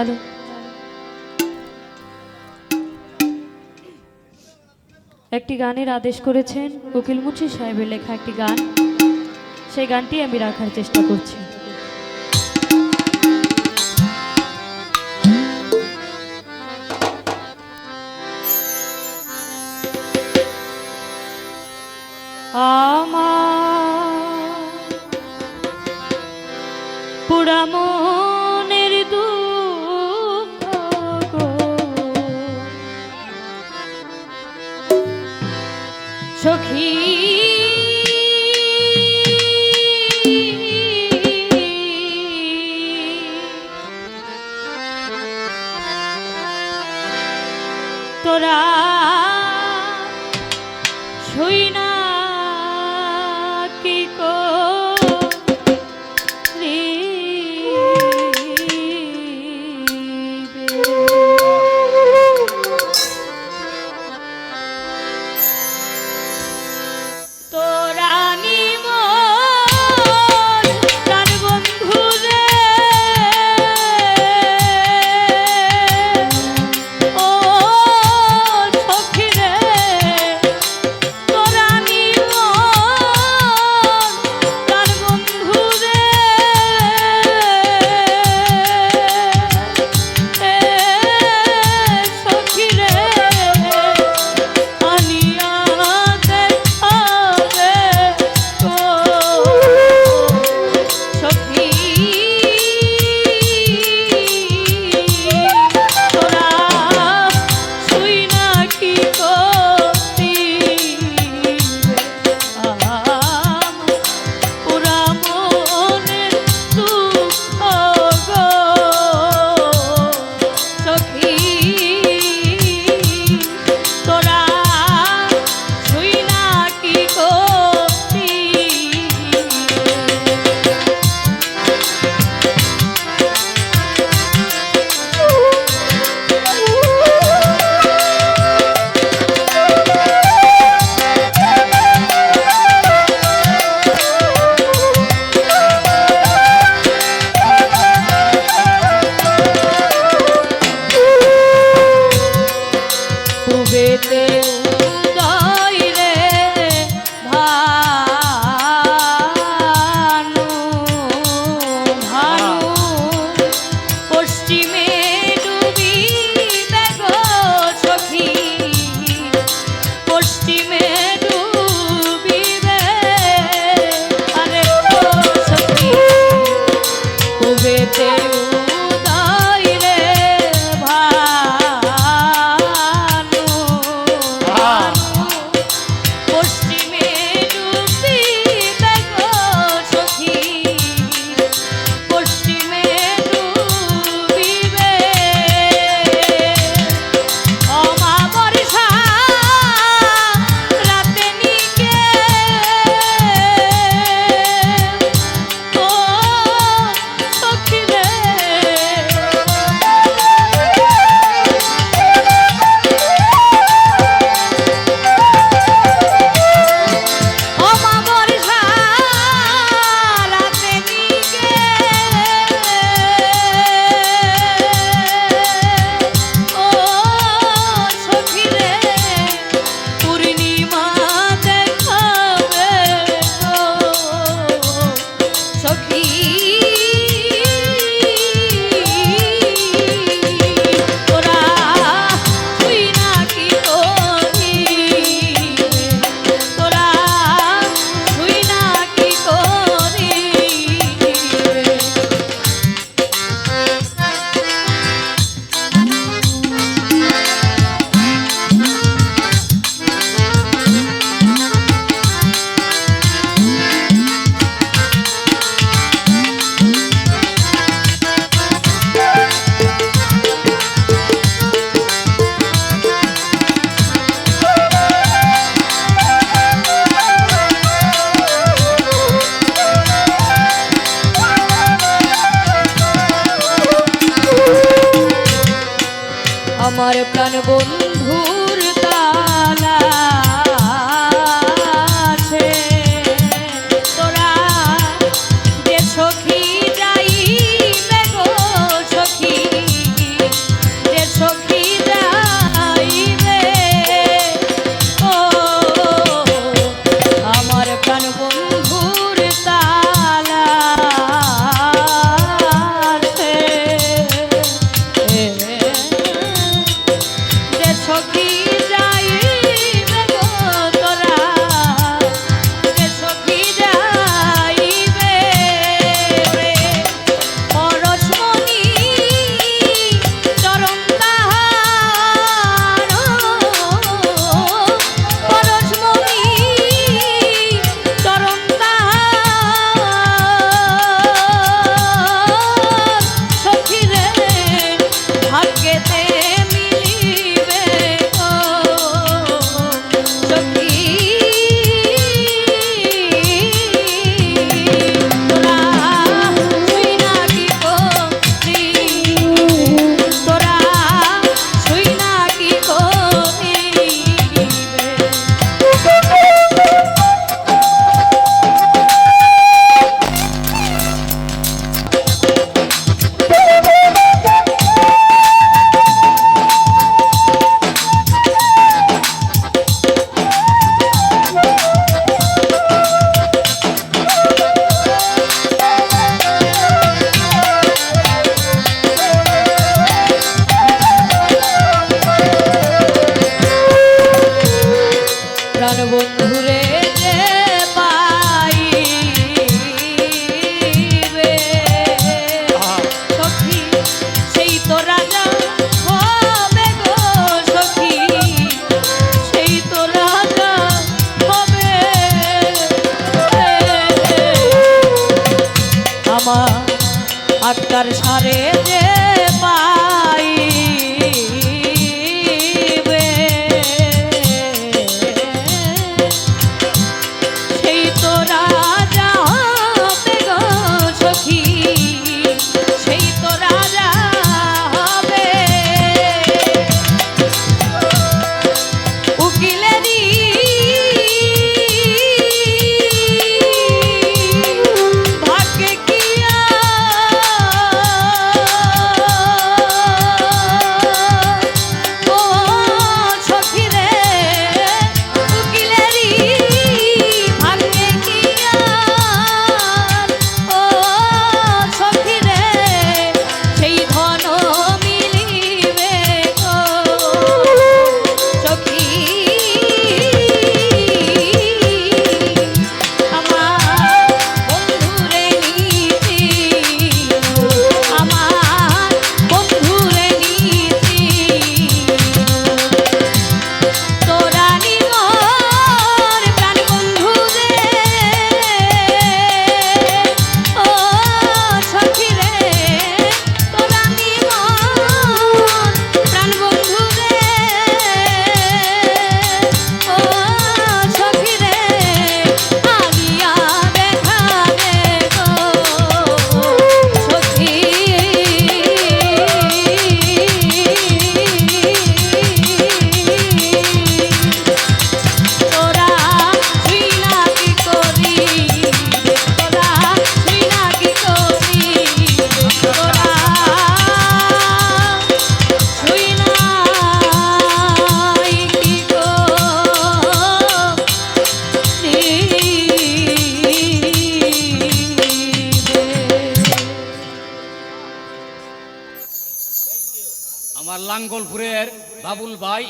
দাঁড়াল একটি গানের আদেশ করেছেন উকিল মুচি সাহেবের লেখা একটি গান। সেই গানটি আমি রাখার চেষ্টা করছি। আমার পুরামো তোরা ছুই আমার প্রাণ বন্ধু বাবুল ভাই